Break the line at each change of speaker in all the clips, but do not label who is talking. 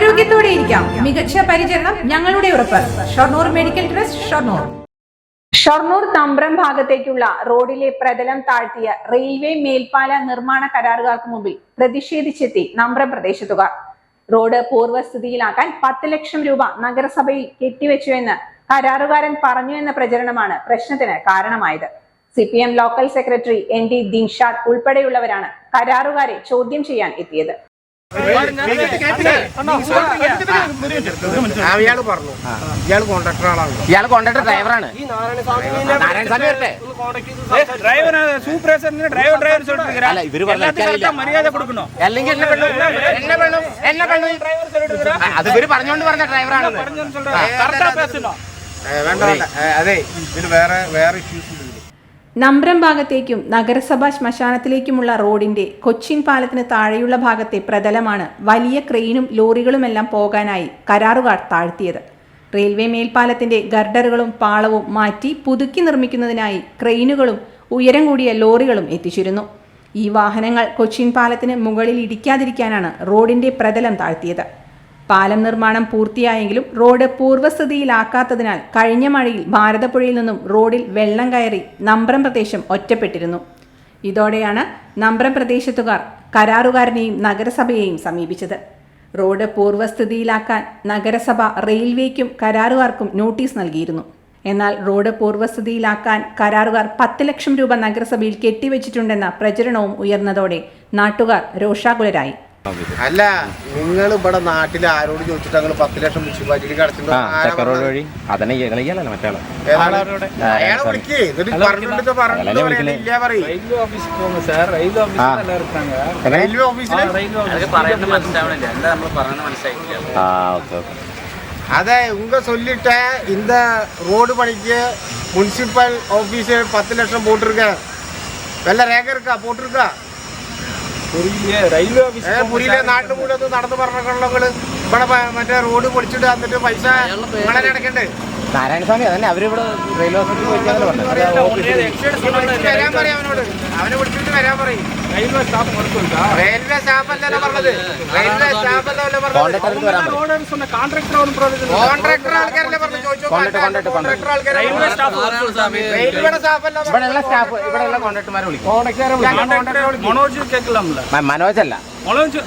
ആരോഗ്യത്തോടെ ഇരിക്കാം. മികച്ച പരിചരണം ഞങ്ങളുടെ ഉറപ്പ്. Shoranur medical trust Shoranur. Shoranur Thambram ഭാഗത്തേക്കുള്ള റോഡിലെ പ്രതലം താഴ്ത്തിയ റെയിൽവേ മേൽപ്പാല നിർമ്മാണ കരാറുകാർക്ക് മുമ്പിൽ പ്രതിഷേധിച്ചെത്തി നമ്പ്രം പ്രദേശത്തുകാർ. റോഡ് പൂർവസ്ഥിതിയിലാക്കാൻ പത്ത് ലക്ഷം രൂപ നഗരസഭയിൽ കെട്ടിവെച്ചുവെന്ന് കരാറുകാരൻ പറഞ്ഞു എന്ന പ്രചരണമാണ് പ്രശ്നത്തിന് കാരണമായത്. C P M local secretary N D Dinshad ഉൾപ്പെടെയുള്ളവരാണ് കരാറുകാരെ ചോദ്യം ചെയ്യാൻ എത്തിയത്.
ഇയാൾ പറഞ്ഞു. ഇയാൾ കോൺട്രാക്ടർ ആളാണ്.
ഇയാൾ കോൺട്രാക്ടർ ഡ്രൈവറാണ് എന്നെ എന്നെ അത് ഇവർ പറഞ്ഞോണ്ട് പറഞ്ഞ ഡ്രൈവറാണ്
വേണ്ട അതെ ഇതിന് വേറെ വേറെ ഇഷ്യൂസ്
നമ്പ്രം ഭാഗത്തേക്കും നഗരസഭാ ശ്മശാനത്തിലേക്കുമുള്ള റോഡിന്റെ കൊച്ചിൻ പാലത്തിന് താഴെയുള്ള ഭാഗത്തെ പ്രതലമാണ് വലിയ ക്രെയിനും ലോറികളുമെല്ലാം പോകാനായി കരാറുകാർ താഴ്ത്തിയത്. റെയിൽവേ മേൽപ്പാലത്തിന്റെ ഗർഡറുകളും പാളവും മാറ്റി പുതുക്കി നിർമ്മിക്കുന്നതിനായി ക്രെയിനുകളും ഉയരം കൂടിയ ലോറികളും എത്തിച്ചിരുന്നു. ഈ വാഹനങ്ങൾ കൊച്ചിൻ പാലത്തിന് മുകളിൽ ഇടിക്കാതിരിക്കാനാണ് റോഡിന്റെ പ്രതലം താഴ്ത്തിയത്. പാലം നിർമ്മാണം പൂർത്തിയായെങ്കിലും റോഡ് പൂർവസ്ഥിതിയിലാക്കാത്തതിനാൽ കഴിഞ്ഞ മഴയിൽ ഭാരതപ്പുഴയിൽ നിന്നും റോഡിൽ വെള്ളം കയറി നമ്പ്രം പ്രദേശം ഒറ്റപ്പെട്ടിരുന്നു. ഇതോടെയാണ് നമ്പ്രം പ്രദേശത്തുകാർ കരാറുകാരനെയും നഗരസഭയെയും സമീപിച്ചത്. റോഡ് പൂർവസ്ഥിതിയിലാക്കാൻ നഗരസഭ റെയിൽവേക്കും കരാറുകാർക്കും നോട്ടീസ് നൽകിയിരുന്നു. എന്നാൽ റോഡ് പൂർവസ്ഥിതിയിലാക്കാൻ കരാറുകാർ പത്ത് ലക്ഷം രൂപ നഗരസഭയിൽ കെട്ടിവെച്ചിട്ടുണ്ടെന്ന പ്രചരണവും ഉയർന്നതോടെ നാട്ടുകാർ രോഷാകുലരായി.
അല്ല നിങ്ങൾ ഇവിടെ നാട്ടിൽ ആരോട് ചോദിച്ചിട്ട് പത്ത് ലക്ഷം
മുനിസിപ്പാലിറ്റി വഴി. അതന്നെ ഇളകിയല്ലോ
മറ്റേ ഓഫീസിൽ അതെ ഉങ്ക ചൊല്ലിട്ട് இந்த റോഡ് പണിക്ക് മുനിസിപ്പൽ ഓഫീസ് പത്ത് ലക്ഷം போட்டிருக்க
വല്ല രേഖ എടുക്ക?
போட்டிருக்கா പുരിയിലെ നാട്ടിൽ കൂടെ ഒന്ന് നടന്നു പറഞ്ഞുള്ളവൾ ഇവിടെ മറ്റേ റോഡ് പൊളിച്ചിട്ട് തന്നിട്ട് പൈസ നിങ്ങളെ അടക്കണ്ടേ
നാരായണസ്വാമി അതന്നെ. അവരിവിടെ റെയിൽവേ
സ്റ്റേഷൻ വരാൻ പറയും അവനോട്. അവനെ വിളിച്ചിട്ട് വരാൻ പറയും.
റെയിൽവേ സ്റ്റാഫ്
റെയിൽവേ സ്റ്റാഫ് അല്ലല്ലോ പറഞ്ഞത്? റെയിൽവേ സ്റ്റാഫ് അല്ലേ പറഞ്ഞത്? കോൺട്രാക്ടർ ആൾക്കാരല്ലേ പറഞ്ഞു
ഇവിടെയുള്ള സ്റ്റാഫ് ഇവിടെയുള്ള കോൺട്രാക്ടർമാരെ വിളിക്കും
മനോജ്
കേൾക്കില്ല മനോജ് അല്ല
മനോജ്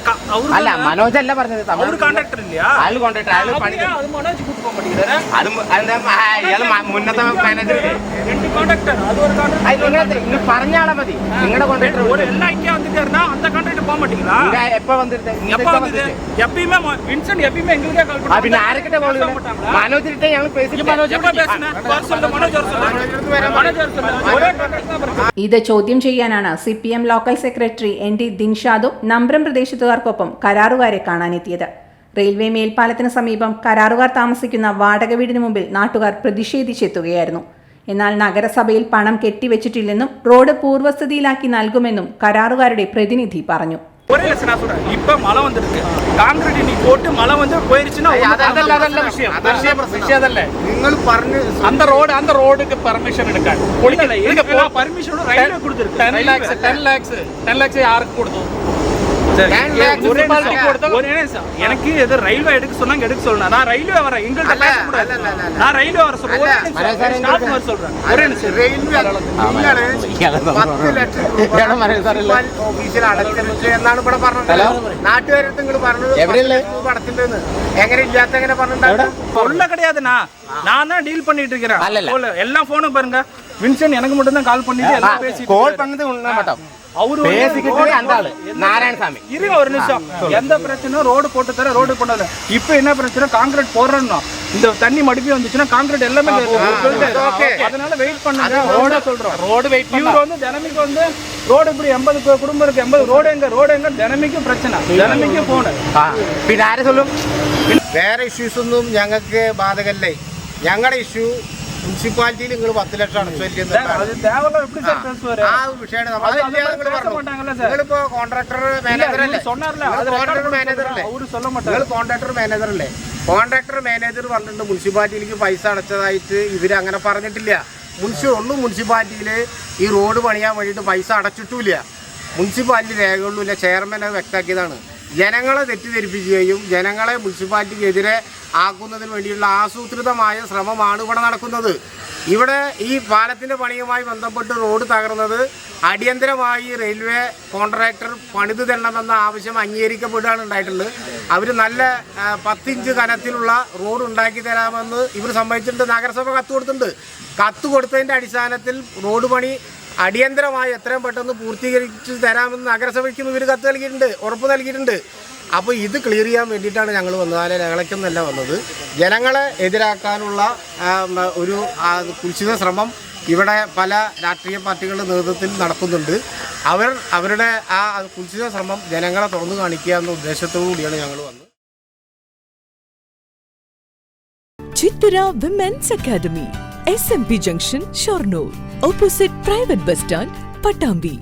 അല്ല മനോജ് അല്ല പറഞ്ഞത് തമിഴ്
കോൺട്രാക്ടർ
അയാൾ കോൺട്രാക്ടർ അയാൾ പണി അത് അയാൾ മുന്നത്തെ മാനേജർ നിങ്ങൾ പറഞ്ഞ ആളെ മതി നിങ്ങളുടെ കോൺട്രാക്ടർ മനോജിട്ടே ഞങ്ങൾ
ഇത് ചോദ്യം ചെയ്യാനാണ് C P M local secretary N T ദിൻഷാദും Nambram പ്രദേശത്തുകാർക്കൊപ്പം കരാറുകാരെ കാണാനെത്തിയത്. റെയിൽവേ മേൽപ്പാലത്തിന് സമീപം കരാറുകാർ താമസിക്കുന്ന വാടക വീടിന് മുമ്പിൽ നാട്ടുകാർ പ്രതിഷേധിച്ചെത്തുകയായിരുന്നു. എന്നാൽ നഗരസഭയിൽ പണം കെട്ടിവെച്ചിട്ടില്ലെന്നും റോഡ് പൂർവസ്ഥിതിയിലാക്കി നൽകുമെന്നും കരാറുകാരുടെ പ്രതിനിധി പറഞ്ഞു.
ஒரே லட்சம் நான் சொல்றேன் இப்ப மழை வந்திருக்கு கான்கிரீட் இன்னைக்கு போட்டு மழை வந்து போயிருச்சுன்னா ஒண்ணும்
അതല്ല അതല്ല വിഷയം വിഷയം വിഷയം അതല്ലേ
നിങ്ങൾ പറഞ്ഞ്
அந்த ரோடு அந்த ரோடுக்கு பர்மிஷன் எடுக்காது
இல்ல, இதுக்கு பர்மிஷனோட ரயில்வே கொடுத்துருக்கு
ten lakhs
ten
lakhs
ten lakhs எனக்கு எது ரயில்வே எடுக்க சொன்னாங்க எடுக்க சொல்லணும் நான் ரயில்வே வரேன் எங்கள்கிட்ட
அல்ல,
பேசக்கூடாது
அல்ல, அல்ல, அல்ல.
நான் ரயில்வே வர சொல்றேன் ஒரே
அல்ல.
நிமிஷம்.
மனோஜ் சார்
ஸ்டாப்
எங்க
வர சொல்றேன் ஒரே நிமிஷம்
റെയിൽവേ നിങ്ങള്
ഇയാളെ
പത്ത് ലക്ഷം രൂപ
ഇയാളെ മനസ്സിൽ സാറല്ലേ?
മുനിസിപ്പൽ ഓഫീസിൽ അടച്ചിട്ട് എന്നാണ് ഇവിടെ പറഞ്ഞത് നാട്ടുകാരടുത്ത് നിങ്ങൾ പറഞ്ഞത്
എവിടെയുള്ളേ?
പത്ത് ലക്ഷം രൂപ അടച്ചിട്ടുണ്ടെന്ന് എങ്ങനെ ഇല്ലാത്ത എങ്ങനെ പറഞ്ഞിട്ടുണ്ടാവും
சொல்ல கிடையாதுண்ணா நான் தான் டீல் பண்ணிட்டு இருக்கிறேன்
அல்ல, இல்ல.
சொல்ல, எல்லா போனும் பாருங்க வின்சென்ட் எனக்கு மட்டும் தான் கால் பண்ணிட்டு எல்லாம் பேசிட்டு
കോൾ
இருக்காரு.
പണിത് ഉണ്ണാൻ പറ്റും
அவரு வந்து
பேசிக்கிட்டு
road
அந்த ஆளு,
போட்டு-
நாராயணசாமி.
இருங்க ஒரு நிமிஷம் எந்த பிரச்சனையும் ரோடு போட்டு தர ரோடு போடாத இப்போ என்ன பிரச்சனை கான்கிரீட் போடுறோம் இந்த தண்ணி மடுப்பி வந்துச்சுன்னா கான்கிரீட் எல்லாமே சொல்லிட்டு
ஓகே.
அதனால வெயிட் பண்ணுங்க ரோட சொல்றோம்
ரோடு வெயிட்
இவர் வந்து தினமிக்கு வந்து ரோடு இப்படி எண்பது குடும்பம் இருக்கு எண்பது ரோடு எங்க ரோடு எங்க தினமிக்கும் பிரச்சனை தினமிக்கும் போன
ആ പിന്നെ ആരെ ചൊല്ലും
വേറെ ഇഷ്യൂസ് ഒന്നും ഞങ്ങൾക്ക് ബാധകല്ലേ ഞങ്ങളുടെ ഇഷ്യൂ മുനിസിപ്പാലിറ്റിയിൽ നിങ്ങൾ പത്ത് ലക്ഷം അടച്ചു ആ. കോൺട്രാക്ടർ
മാനേജറല്ലേ
കോൺട്രാക്ടർ കോൺട്രാക്ടർ കോൺട്രാക്ടർ മാനേജർ പറഞ്ഞിട്ടുണ്ട് മുനിസിപ്പാലിറ്റിയിലേക്ക് പൈസ അടച്ചതായിട്ട് ഇവരങ്ങനെ പറഞ്ഞിട്ടില്ല. മുനിസിപ്പൽ ഒന്നും മുനിസിപ്പാലിറ്റിയിൽ ഈ റോഡ് പണിയാൻ വേണ്ടിയിട്ട് പൈസ അടച്ചിട്ടുമില്ല. മുനിസിപ്പാലിറ്റി രേഖകളിലും ഇല്ല. ചെയർമാൻ അത് വ്യക്തമാക്കിയതാണ്. ജനങ്ങളെ തെറ്റിദ്ധരിപ്പിക്കുകയും ജനങ്ങളെ മുനിസിപ്പാലിറ്റിക്കെതിരെ ആക്കുന്നതിന് വേണ്ടിയുള്ള ആസൂത്രിതമായ ശ്രമമാണ് ഇവിടെ നടക്കുന്നത്. ഇവിടെ ഈ പാലത്തിന്റെ പണിയുമായി ബന്ധപ്പെട്ട് റോഡ് തകർന്നത് അടിയന്തരമായി റെയിൽവേ കോൺട്രാക്ടർ പണിത് തരണമെന്ന ആവശ്യം അംഗീകരിക്കപ്പെടുകയാണ് ഉണ്ടായിട്ടുള്ളത്. അവർ നല്ല പത്തിഞ്ച് കനത്തിലുള്ള റോഡ് ഉണ്ടാക്കി തരാമെന്ന് ഇവർ സംഭവിച്ചിട്ടുണ്ട് നഗരസഭ കത്ത് കൊടുത്തിട്ടുണ്ട്. കത്ത് കൊടുത്തതിന്റെ അടിസ്ഥാനത്തിൽ റോഡ് പണി അടിയന്തരമായി എത്രയും പെട്ടെന്ന് പൂർത്തീകരിച്ച് തരാമെന്ന് നഗരസഭയ്ക്കും ഇവർ കത്ത് നൽകിയിട്ടുണ്ട്. ഉറപ്പ് നൽകിയിട്ടുണ്ട്. അപ്പോൾ ഇത് ക്ലിയർ ചെയ്യാൻ വേണ്ടിയിട്ടാണ് ഞങ്ങൾ വന്നത്. അല്ലെ എന്നല്ല വന്നത്. ജനങ്ങളെ എതിരാക്കാനുള്ള ഒരു കുശിത ശ്രമം ഇവിടെ പല രാഷ്ട്രീയ പാർട്ടികളുടെ നേതൃത്വത്തിൽ നടക്കുന്നുണ്ട്. അവർ അവരുടെ ആ കുൽസിത ശ്രമം ജനങ്ങളെ തുറന്നു കാണിക്കുക എന്ന ഉദ്ദേശത്തോടു കൂടിയാണ് ഞങ്ങൾ വന്നത്.
Chithura women's academy S M P junction Shoranur opposite private bus stand Pattambi